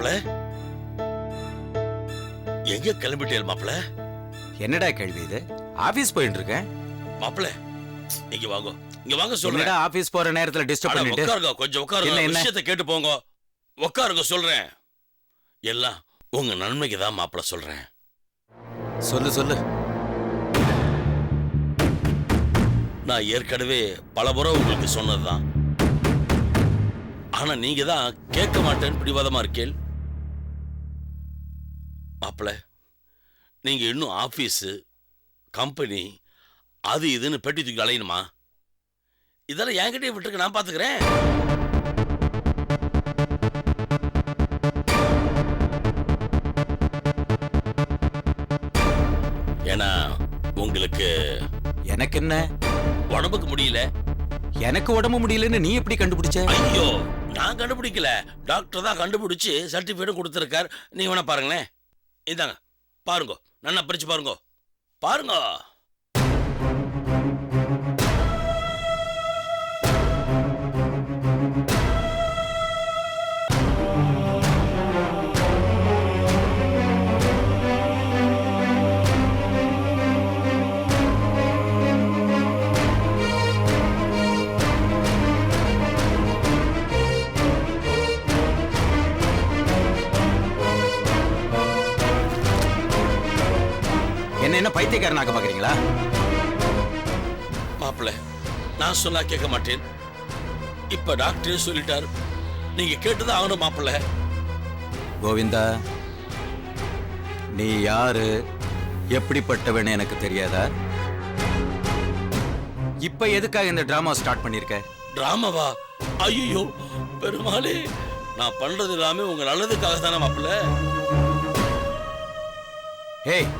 மாப்பிள? எங்க கிளம்பிட்டேன் மாப்பிள? என்னடா கேள்வி இது? ஆபீஸ் போயிட்டு இருக்கேன் மாப்பிள இங்க வாங்க. இங்க வாங்க சொல்றேன். ஆபீஸ் போற நேரத்துல டிஸ்டர்ப் பண்ணிட்டு? உட்காருங்க கொஞ்சம் உட்காருங்க? விஷயத்தை கேட்டு போங்க. உட்காருங்க சொல்றேன். எல்லாம் உங்க நன்மைக்கு தான் மாப்பிள சொல்றேன். சொல்லு சொல்லு. நான் ஏற்கனவே பல முறை உங்களுக்கு சொன்னதுதான். ஆனா நீங்க தான் கேட்க மாட்டேன்னு பிடிவாதமா இருக்கேள். மாப்பிள நீங்க இன்னும் ஆபீஸ் கம்பெனி அது இதுன்னு பெட்டி தூக்கி அலையணுமா? இதெல்லாம் என்கிட்டயே விட்டுருக்கு நான் பாத்துக்கிறேன். ஏன்னா உங்களுக்கு எனக்கு என்ன உடம்புக்கு முடியல. எனக்கு உடம்பு முடியலன்னு நீ எப்படி கண்டுபிடிச்ச? ஐயோ நான் கண்டுபிடிக்கல. டாக்டர் தான் கண்டுபிடிச்சு சர்டிபிகேட் கொடுத்துருக்கார். நீங்க வேணா பாருங்களேன். இந்தாங்க பாருங்க. நல்லா பிரிச்சு பாருங்க. பாருங்க. பைத்தியக்காரனாக்க பாக்குறீங்களா மாப்பிள்ள நான் சொன்னா கேட்க மாட்டேன். இப்ப டாக்டரே சொல்லிட்டார். நீங்க கேட்டுதான் ஆகணும் மாப்பிள்ள. கோவிந்தா நீ யாரு? எப்படிப்பட்டவன்னு எனக்கு தெரியாதா? இப்ப எதுக்காக இந்த டிராமா ஸ்டார்ட் பண்ணிருக்க? டிராமாவா? ஐயோ பெருமாளே நான் பண்றது எல்லாமே உங்க நல்லதுக்காக தானே மாப்பிள்ள. ஏய்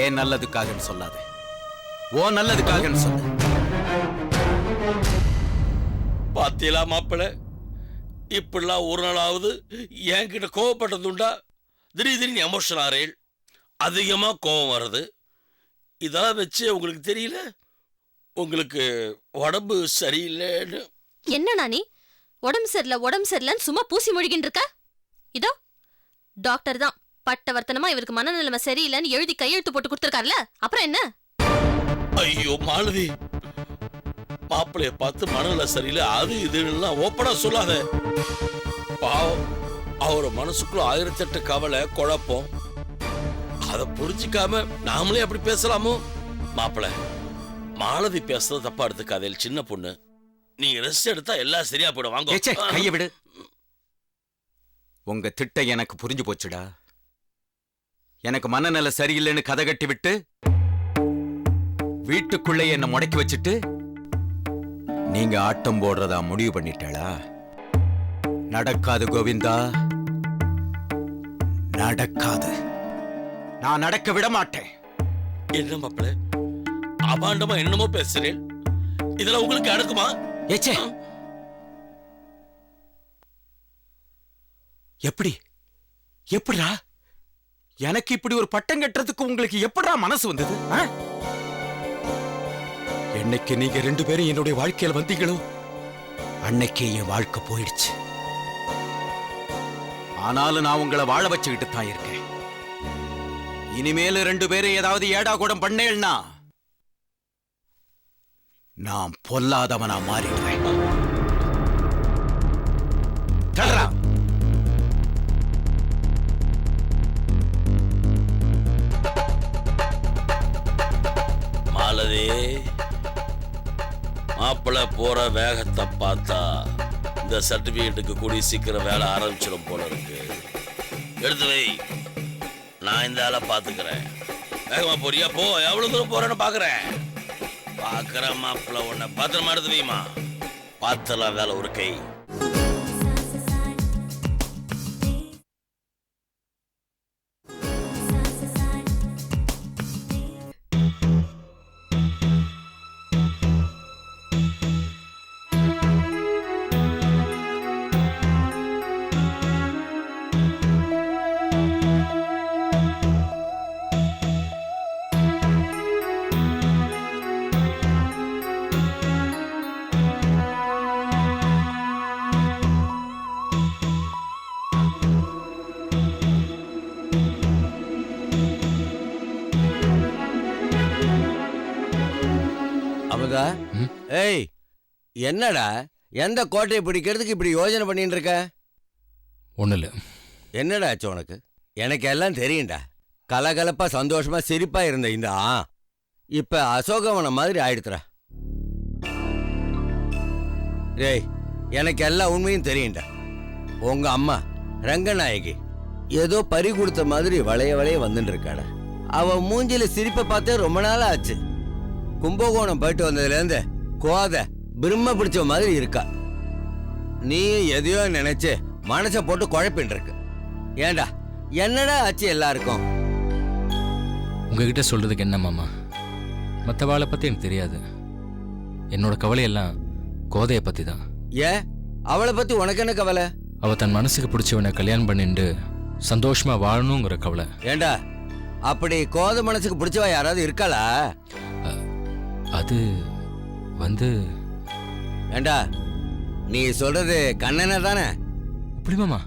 ஏன் நல்லதுக்காகன்னு சொல்லாத. ஓ நல்லதுக்காகன்னு சொல்லு. பாத்தீங்களா மாப்பிள்ள இப்படிலாம் ஒரு நாளாவது என்கிட்ட கோவப்பட்டதுண்டா? திடீர் திடீர்னு எமோஷன் ஆறேள் அதிகமா கோவம் வருது இதெல்லாம் வச்சு உங்களுக்கு தெரியல? உங்களுக்கு உடம்பு சரியில்லைன்னு. என்னண்ணா நீ உடம்பு சரியில்லை உடம்பு சரியில்லைன்னு சும்மா பூசி மொழிகின்னு இருக்க? இதோ டாக்டர் தான். பட்டவர்த்தனமா இவருக்கு மனநிலைமை சரியில்லைன்னு எழுதி கையெழுத்து போட்டு கொடுத்துருக்காருல? அப்புறம் என்ன? ஐயோ மாலதி. மாப்பிள்ளைய பார்த்து மனநில சரியில்லை. அது இதுன்னு ஓப்பனா சொல்லாத. பாவம். அவர் மனசுக்குள்ள ஆயிரத்தெட்டு கவலை குழப்பம். அதை புரிஞ்சுக்காம நாமளே அப்படி பேசலாமோ? மாப்பிள்ள மாலதி பேசுறது தப்பா எடுத்துக்காதே சின்ன பொண்ணு. நீங்க ரெஸ்ட் எடுத்தா எல்லாம் சரியா போயிடும். வாங்க. கைய விடு. உங்க திட்டம் எனக்கு புரிஞ்சு போச்சுடா. எனக்கு மனநிலை சரியில்லைன்னு கதை கட்டி விட்டு வீட்டுக்குள்ளே என்ன முடக்கி வச்சுட்டு நீங்க ஆட்டம் போடுறதா முடிவு பண்ணிட்டாளா? நடக்காது கோவிந்தா. நடக்காது. நான் நடக்க விட மாட்டேன். என்ன மாப்பிள்ள அபாண்டமா என்னமோ பேசுறேன் இதெல்லாம் உங்களுக்கு அடுக்குமா? ஏச்சே. எப்படி? எப்படிடா? எனக்கு இப்படி ஒரு பட்டம் கட்டுறதுக்கு உங்களுக்கு எப்படா மனசு வந்தது என்னைக்கு நீங்க ரெண்டு பேரும் என்னுடைய வாழ்க்கையில வந்தீங்களோ அன்னைக்கே என் வாழ்க்கை போயிடுச்சு. ஆனாலும் நான் உங்களை வாழ வச்சுக்கிட்டு தான் இருக்கேன். இனிமேல ரெண்டு பேரும் ஏதாவது ஏடா கூடம் பண்ணேன்னா நான் பொல்லாதவனா மாறிடுவேன். இந்த சர்டிபிகேட்டுக்கு கூடி சீக்கிரம் வேலை ஆரம்பிச்சிடும் போல இருக்கு. எடுத்து வை. நான் இந்த ஆளை பார்த்துக்கிறேன். வேகமா போறியா? போ. எவ்வளோ தூரம் போறேன்னு பார்க்குறேன் பார்க்குறேன் மாப்பிள்ள உன்னை பத்திரமா எடுத்து வைமா பார்த்தலாம் வேலை ஒரு கை. ம்? ஏய் என்னடா? எந்த கோட்டையை பிடிக்கிறதுக்கு இப்படி யோசனை பண்ணிட்டு இருக்க ஒன்றும் இல்லை என்னடா ஆச்சு உனக்கு? எனக்கு எல்லாம் தெரியும்டா. கலகலப்பா சந்தோஷமா சிரிப்பா இருந்த இந்த ஆ. இப்ப அசோகவனம் மாதிரி ஆயிடுத்துறா. டேய் எனக்கு எல்லா உண்மையும் தெரியும்டா. உங்க அம்மா ரங்கநாயகி ஏதோ பறி கொடுத்த மாதிரி வளைய வளைய வந்துட்டு இருக்காடா அவ மூஞ்சில சிரிப்பை பார்த்தே ரொம்ப நாள் ஆச்சு கும்பகோணம் போயிட்டு வந்ததுலேருந்து கோதை பிரம்ம பிடிச்ச மாதிரி இருக்கா. நீ எதையோ நினைச்சு மனசை போட்டு குழப்பின்னு இருக்கு. ஏண்டா என்னடா ஆச்சு எல்லாருக்கும்? உங்ககிட்ட சொல்கிறதுக்கு என்ன மாமா? மற்றவாளை பற்றி எனக்கு தெரியாது. என்னோட கவலையெல்லாம் கோதையை பற்றி தான் ஏன் அவளை பத்தி உனக்கு என்ன கவலை? அவள் தன் மனசுக்கு பிடிச்சவனை கல்யாணம் பண்ணிட்டு சந்தோஷமாக வாழணுங்கிற கவலை. ஏண்டா அப்படி கோதை மனசுக்கு பிடிச்சவ யாராவது இருக்காளா? அது வந்து ஏண்டா நீ சொல்றது கண்ணனை தானே? அப்படி மாமா.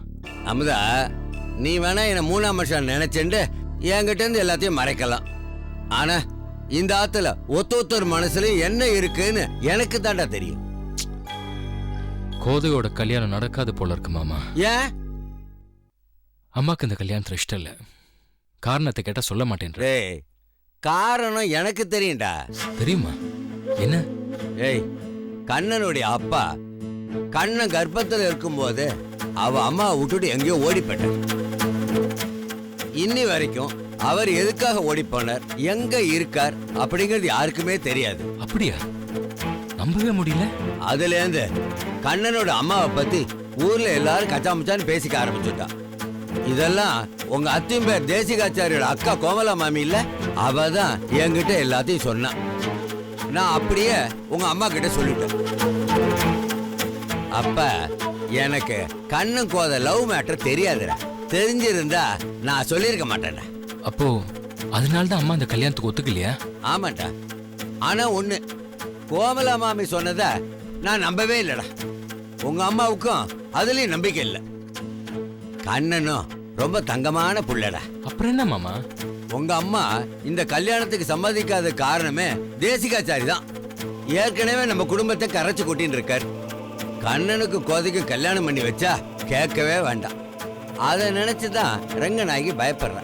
அமுதா நீ வேணா என்ன மூணாம் மனுஷன் நினைச்சுண்டு என்கிட்ட இருந்து எல்லாத்தையும் மறைக்கலாம். ஆனா இந்த ஆத்துல ஒத்த ஒருத்தர் மனசுல என்ன இருக்குன்னு எனக்கு தாண்டா தெரியும். கோதையோட கல்யாணம் நடக்காது போல இருக்கு மாமா. ஏன்? அம்மாக்கு இந்த கல்யாணத்தில் இஷ்டம் இல்லை. காரணத்தை கேட்டால் சொல்ல மாட்டேன்ற. டேய் காரணம் எனக்கு தெரியும்டா. தெரியுமா? என்ன? ஏய் கண்ணனுடைய அப்பா கண்ணன் கர்ப்பத்தில் இருக்கும்போது அவ அம்மாவை விட்டுட்டு எங்கேயோ ஓடி போயிட்டார் இன்னி வரைக்கும் அவர் எதுக்காக ஓடி போனார் எங்க இருக்கார் அப்படிங்கிறது யாருக்குமே தெரியாது. அப்படியா? நம்பவே முடியல. அதுலேருந்து கண்ணனோட அம்மாவை பத்தி ஊர்ல எல்லாரும் கச்சாமுச்சான்னு பேசிக்க ஆரம்பிச்சுட்டான். இதெல்லாம் உங்க அத்தையும் பேர் தேசிகாச்சாரியோட அக்கா கோமலா மாமி இல்ல? அவ தான் என்கிட்ட எல்லாத்தையும் சொன்னான். நான் அப்படியே உங்க அம்மா கிட்ட சொல்லிட்டேன். அப்ப எனக்கு கண்ணன் கோத லவ் மேட்டர் தெரியாதுடா. தெரிஞ்சிருந்தா நான் சொல்லியிருக்க மாட்டேன்டா. அப்போ அதனால தான் அம்மா இந்த கல்யாணத்துக்கு ஒத்துக்கலையா? ஆமாண்டா. ஆனா ஒண்ணு கோமலா மாமி சொன்னத நான் நம்பவே இல்லடா. உங்க அம்மாவுக்கும் அதுலயும் நம்பிக்கை இல்லை. கண்ணனும் ரொம்ப தங்கமான புள்ளடா. அப்புறம் என்ன மாமா? உங்க அம்மா இந்த கல்யாணத்துக்கு சம்மதிக்காத காரணமே தேசிகாச்சாரி தான். ஏற்கனவே நம்ம குடும்பத்தை கரைச்சு கொட்டின்னு இருக்கார். கண்ணனுக்கு கோதைக்கும் கல்யாணம் பண்ணி வச்சா கேட்கவே வேண்டாம். அதை நினைச்சு தான் ரங்கநாயகி பயப்படுறா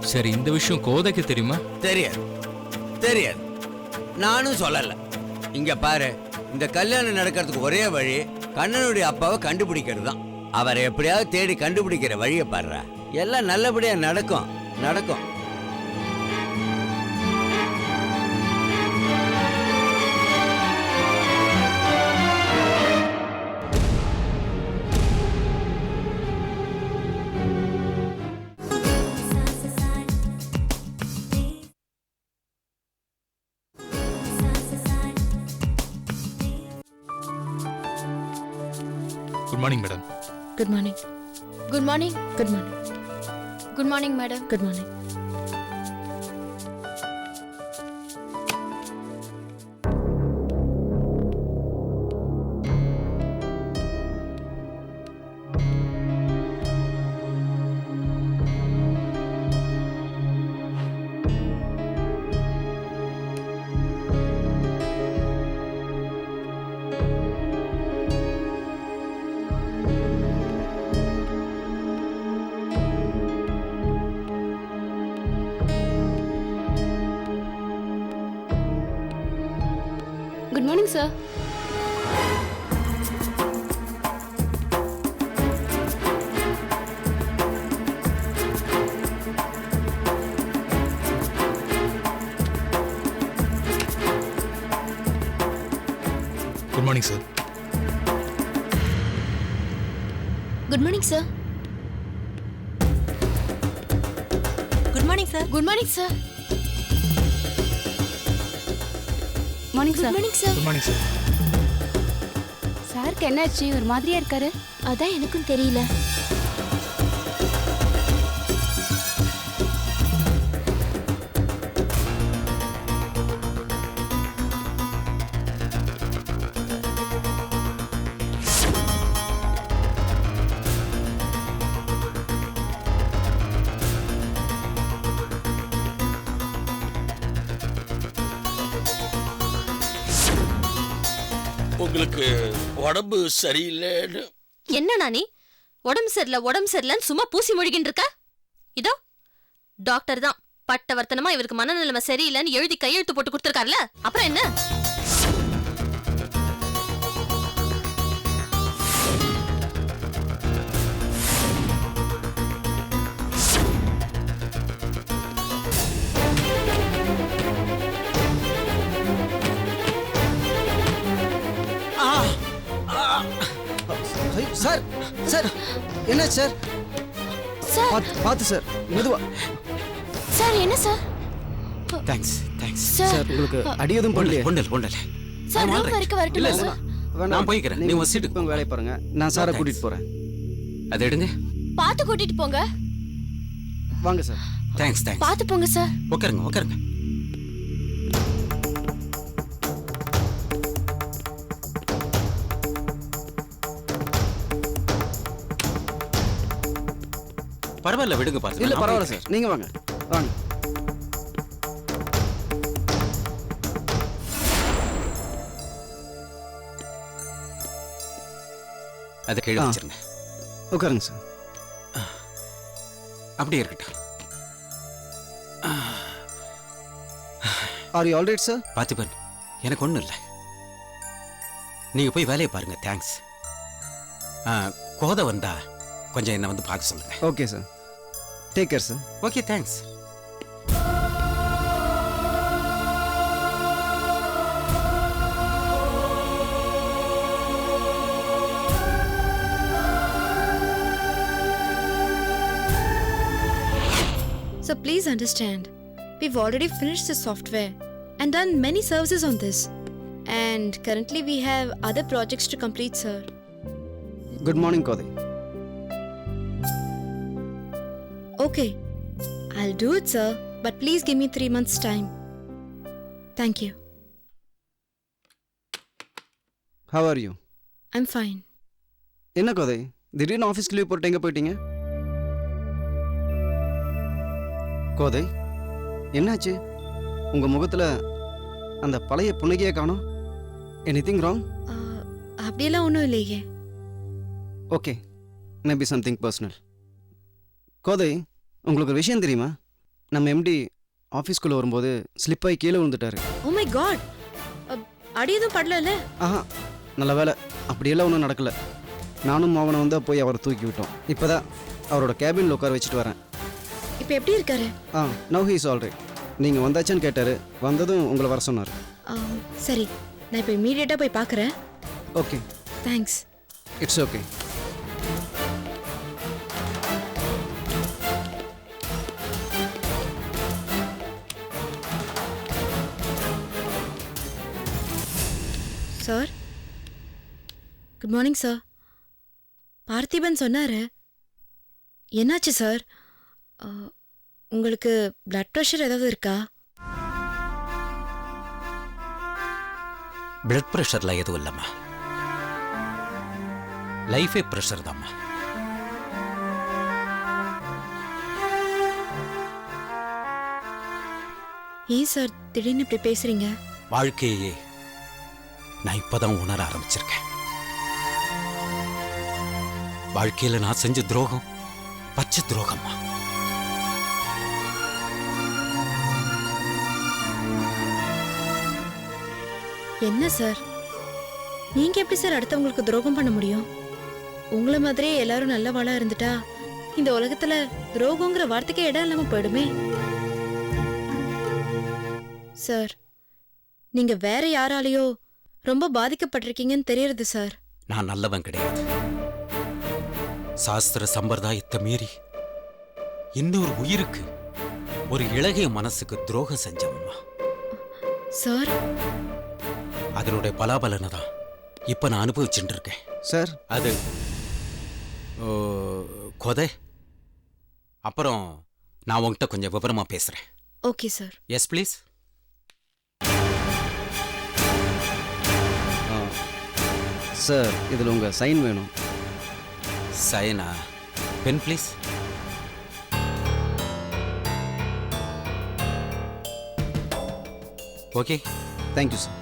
சரி இந்த விஷயம் கோதைக்கு தெரியுமா? தெரியாது. தெரியாது. நானும் சொல்லல. இங்க பாரு இந்த கல்யாணம் நடக்கிறதுக்கு ஒரே வழி கண்ணனுடைய அப்பாவை கண்டுபிடிக்கிறது தான். அவரை எப்படியாவது தேடி கண்டுபிடிக்கிற வழியை பாடுறா. எல்லாம் நல்லபடியா நடக்கும். நடக்கும். Good morning madam good morning good morning good morning good morning madam good morning good morning sir good morning sir good morning sir good morning sir good morning sir morning sir morning sir good morning sir சாருக்கு என்னாச்சு ஒரு மாதிரியா இருக்காரு. அதான் எனக்கும் தெரியல. உடம்பு சரியில்லைன்னு. என்ன நீ? உடம்பு சரியில்லை உடம்பு சரியில்லைன்னு சும்மா பூசி மொழிகின்னு இருக்க இதோ டாக்டர் தான் பட்டவர்த்தனமா இவருக்கு மனநிலைமை சரியில்லைன்னு எழுதி கையெழுத்து போட்டு கொடுத்துருக்காருல அப்புறம் என்ன? சார் சார் என்ன சார்? சார். பார்த்து பார்த்து சார் மெதுவா. சார் என்ன sir? Thanks thanks sir. Sir உங்களுக்கு அடி எதுவும் பண்ணலையே. ஒண்டல் ஒண்டல் சார் ரூம். வரைக்கும் வரட்டுமா இல்ல, சார். நான் போய்க்கிறேன். நீ நீங்க உன் சீட்டுக்கு உங்க வேலையை பாருங்க. நான் சாரை. கூட்டிட்டு போறேன். அதை எடுங்க. பார்த்து கூட்டிட்டு போங்க. வாங்க சார். தேங்க்ஸ் தேங்க்ஸ் பார்த்து போங்க சார். உட்காருங்க உட்காருங்க. பரவாயில்ல விடுங்க பார்த்து இல்ல பரவாயில்ல சார் நீங்க வாங்க. வாங்க. அதை கீழே. வச்சிருங்க. உட்காருங்க சார் அப்படியே இருக்கட்டும். Are you alright sir Parthiban எனக்கு ஒன்றும் இல்லை. நீங்க போய் வேலையை பாருங்க. தேங்க்ஸ் கோதை வந்தா கொஞ்சம் என்னை வந்து பார்க்க சொல்லுங்க. Okay sir Take care, sir. Okay, thanks. So please understand, we've already finished the software and done many services on this. And currently we have other projects to complete, sir. Good morning, ಕೋದಿ Okay, I'll do it, sir, but please give me three months' time. Thank you. How are you I'm fine. என்ன கோதை? திடீர்னு ஆஃபீஸ்க்கு leave போட்டு எங்கே போயிட்டீங்க? கோதை என்னாச்சு? உங்கள் முகத்தில் அந்த பழைய புன்னகையை காணோம். எனிதிங் ராங் Uh, அப்படியெல்லாம் ஒன்றும் இல்லையே. Okay maybe something personal Kothai உங்களுக்கு ஒரு விஷயம் தெரியுமா? நம்ம எம்டி ஆஃபீஸ்க்குள்ளே வரும்போது ஸ்லிப்பாகி கீழே விழுந்துட்டாரு. ஓ மை காட் அடி எதுவும் படல ஆஹா நல்ல வேலை. அப்படியெல்லாம் ஒன்றும் நடக்கல. நானும் மோகனை வந்து போய் அவரை தூக்கி விட்டோம். இப்போ தான் அவரோட கேபினில் உட்கார வச்சுட்டு வரேன். இப்போ எப்படி இருக்காரு? ஆ நவ் ஹீஸ் ஆல்ரைட் நீங்கள் வந்தாச்சான்னு கேட்டார். வந்ததும் உங்களை வர சொன்னார். சரி. நான் இப்போ இமீடியட்டாக போய் பார்க்குறேன் okay thanks it's okay sir. Good morning sir Parthiban சொன்னாரு. என்னாச்சு சார் உங்களுக்கு பிளட் ப்ரெஷர் ஏதாவது இருக்கா? பிளட் ப்ரெஷர்லாம் எதுவும் இல்லைம்மா. லைஃபே ப்ரெஷர் தாம்மா. ஏன் சார் திடீர்னு இப்படி பேசுறீங்க? வாழ்க்கையே நான் இப்பதான் உணர ஆரம்பிச்சிருக்கேன். வாழ்க்கையில நான் செஞ்ச துரோகம் பச்சை துரோகம்மா. என்ன சார்? நீங்க எப்படி சார் அடுத்தவங்களுக்கு துரோகம் பண்ண முடியும்? உங்களை மாதிரியே எல்லாரும் நல்லவாளா இருந்துட்டா இந்த உலகத்துல துரோகங்கிற வார்த்தைக்கே இடம் இல்லாம போயிடுமே. சார் நீங்க வேற யாராலேயோ ரொம்ப பாதிக்கப்பட்டிருக்கீங்கன்னு தெரியறது சார். நான் நல்லவன் கிடையாது. சாஸ்திர சம்பிரதாயத்தை மீறி இன்னொரு உயிருக்கு ஒரு இளகிய மனசுக்கு துரோகம் செஞ்சவம்மா. சார்? அதனுடைய பலாபலனை தான் இப்ப நான் அனுபவிச்சுட்டு இருக்கேன் சார். அது ஓ, கொதை? அப்புறம் நான் உன்கிட்ட கொஞ்சம் விவரமா பேசுறேன். Okay sir. Yes please sir இதில் உங்கள் சைன் வேணும். Sayana pen please. Okay. Thank you sir